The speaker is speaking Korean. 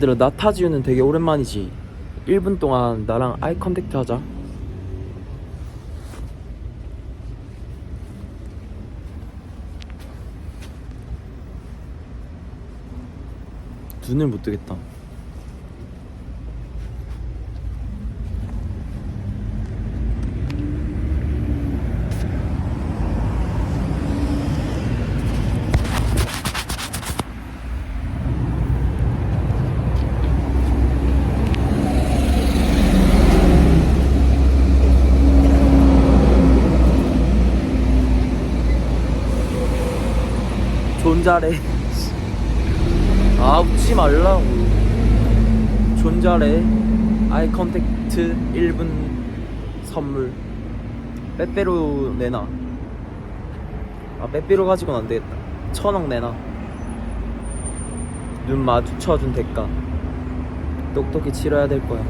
얘들아 나타지우는 되게 오랜만이지. 1분 동안 나랑 아이 컨택트 하자. 눈을 못 뜨겠다 존잘해. 아 웃지 말라고. 존잘해. 아이 컨택트 1분 선물. 빼빼로 내놔. 아 빼빼로 가지고는 안 되겠다. 천억 내놔. 눈 마주쳐준 대가. 똑똑히 치러야 될 거야